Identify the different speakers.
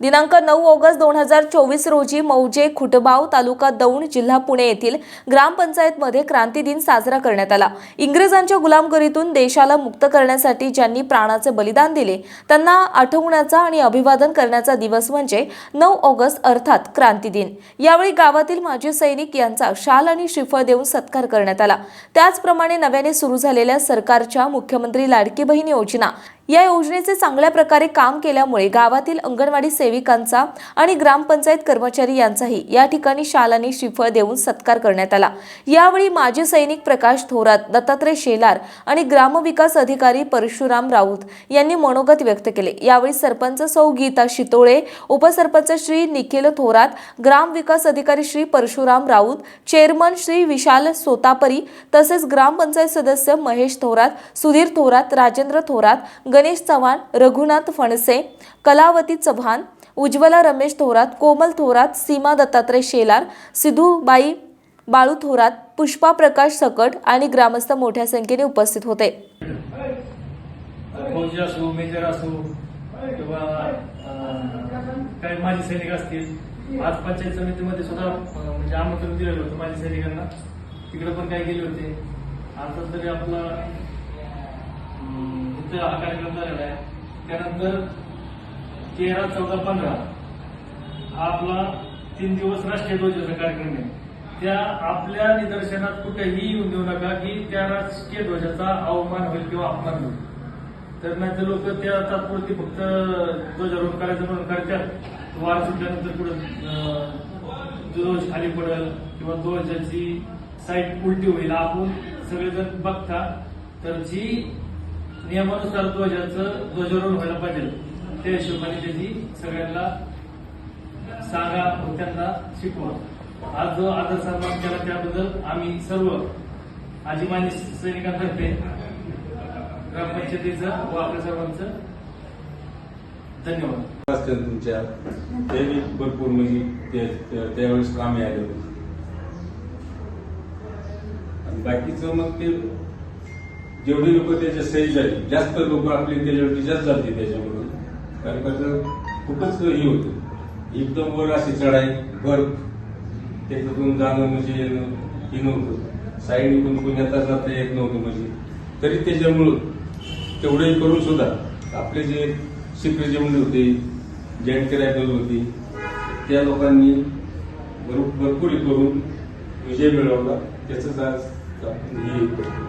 Speaker 1: दिनांक नऊ ऑगस्ट दोन हजार चोवीस रोजी मौजे खुटबाव तालुका दौंड जिल्हा पुणे येथील ग्रामपंचायतमध्ये क्रांती दिन साजरा करण्यात आला. इंग्रजांच्या गुलामगिरीतून देशाला मुक्त करण्यासाठी ज्यांनी प्राणाचे बलिदान दिले त्यांना आठवण्याचा आणि अभिवादन करण्याचा दिवस म्हणजे नऊ ऑगस्ट अर्थात क्रांती दिन. यावेळी गावातील माजी सैनिक यांचा शाल आणि श्रीफळ देऊन सत्कार करण्यात आला. त्याचप्रमाणे नव्याने सुरू झालेल्या सरकारच्या मुख्यमंत्री लाडकी बहीण योजना या योजनेचे चांगल्या प्रकारे काम केल्यामुळे गावातील अंगणवाडी सेविकांचा आणि ग्रामपंचायत कर्मचारी यांचाही या ठिकाणी शाल आणि श्रीफळ देऊन सत्कार करण्यात आला. यावेळी माजी सैनिक प्रकाश थोरात दत्तात्रय शेलार आणि ग्रामविकास अधिकारी परशुराम राऊत यांनी मनोगत व्यक्त केले. यावेळी सरपंच सौ गीता शितोळे उपसरपंच श्री निखिल थोरात ग्रामविकास अधिकारी श्री परशुराम राऊत चेअरमन श्री विशाल सोतापरी तसेच ग्रामपंचायत सदस्य महेश थोरात सुधीर थोरात राजेंद्र थोरात गणेश चव्हाण रघुनाथ फणसे कलावती चव्हाण उज्ज्वला रमेश थोरात कोमल थोरात सीमा दत्तात्रय शेलार सिधूबाई बाळू थोरात पुष्पा प्रकाश सकट आणि ग्रामस्थ मोठ्या संख्येने उपस्थित होते.
Speaker 2: काही माझे सैनिक असतील आज पंचायत समितीमध्ये सुद्धा म्हणजे आमंत्रण दिलेलं होतं माझ्या सैनिकांना. तिकडे पण काही गेले होते. आता तरी आपला अं, इथं हा कार्यक्रम झालेला आहे. त्यानंतर तेरा चौदा पंधरा हा आपला तीन दिवस राष्ट्रीय ध्वजाचा कार्यक्रम आहे. त्या आपल्या निदर्शनात कुठेही येऊन देऊ नका की त्या राष्ट्रीय ध्वजाचा अवमान होईल किंवा अपमान होईल. तर नाहीतर लोक त्या तात्पुरती फक्त ध्वजारोहण करायचं म्हणून करतात. वार सुटल्यानंतर पुढे ध्वज खाली पडेल किंवा ध्वजाची साईट उलटी होईल. आपण सगळेजण बघता. तर जी नियमानुसार ध्वजाचं ध्वजारोहण व्हायला पाहिजे. त्या हिशोबाने त्याची सगळ्यांना सांगा व त्यांना शिकवा. आज जो आदर सन्मान केला त्याबद्दल आम्ही सर्व आजीमानी सैनिकांतर्फे ग्रामपंचायतीचं व आपल्या सर्वांचं धन्यवाद.
Speaker 3: तुमच्या. ते भरपूर म्हणजे त्यावेळेस कामे आले होते. आणि बाकीचं मग ते जेवढी लोक त्याच्या सही झाली जास्त लोक आपली त्याच्यावरती जास्त झाली त्याच्यामुळे कारण कसं खूपच हे होतं. एकदम वर अशी चढाई बर्फ. त्याच्यातून जाणं म्हणजे येणं हे नव्हतं. साईड पण पुण्यात जाता येत नव्हतं म्हणजे. तरी त्याच्यामुळं तेवढंही करून सुद्धा आपले जे शिखर जेवणे होते जॉईंट करायला होती त्या लोकांनी भरपूर करून विजय मिळवला. त्याचं आज हे करतो.